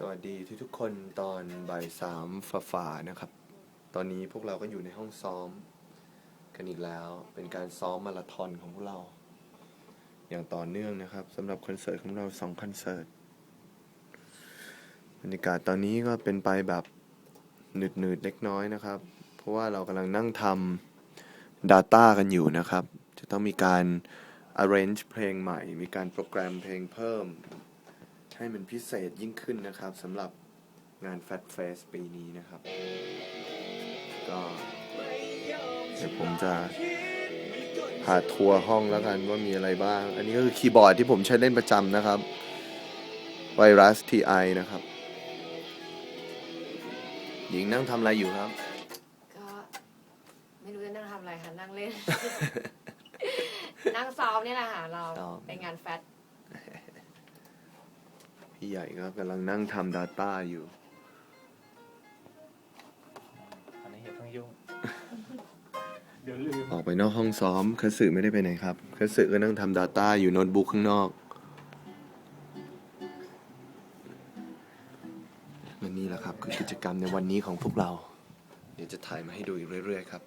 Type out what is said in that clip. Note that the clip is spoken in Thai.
สวัสดีทุกทุกๆคนตอนบ่ายสามฝ่าๆนะครับ ตอนนี้พวกเราก็อยู่ในห้องซ้อม กันอีกแล้ว เป็นการซ้อมมาราธอนของพวกเรา อย่างต่อเนื่องนะครับสำหรับคอนเสิร์ตของเราสองคอนเสิร์ตบรรยากาศตอนนี้ก็เป็นไปแบบหนืดๆเล็กน้อยนะครับ เพราะว่าเรากำลังนั่งทำ Data กันอยู่นะครับ จะต้องมีการ arrange เพลงใหม่ มีการโปรแกรมเพลงเพิ่ม ให้มันพิเศษยิ่งขึ้นนะครับสำหรับงาน Fat Fest ปีนี้นะครับ ก็เดี๋ยวผมจะพาทัวร์ห้องแล้วกันว่ามีอะไรบ้าง อันนี้ก็คือคีย์บอร์ดที่ผมใช้เล่นประจำนะครับ Virus TI นะครับ หญิงนั่งทำอะไรอยู่ครับ ก็ไม่รู้จะนั่งทำอะไรค่ะ นั่งเล่น นั่งซ้อมเนี่ยแหละค่ะ เราซ้อม เป็นงานแฟต พี่ใหญ่ก็กำลังนั่งทำ Data อยู่ตอนนี้อย่าเพิ่งยุ่ง เดี๋ยวลืม ออกไปนอกห้องซ้อมคัสึไม่ได้ไปไหนครับคัสึก็นั่งทำ Data อยู่โน้ตบุ๊กข้างนอก และนี่แหละครับคือกิจกรรมในวันนี้ของพวกเรา เดี๋ยวจะถ่ายมาให้ดูอีกเรื่อย ๆ ครับ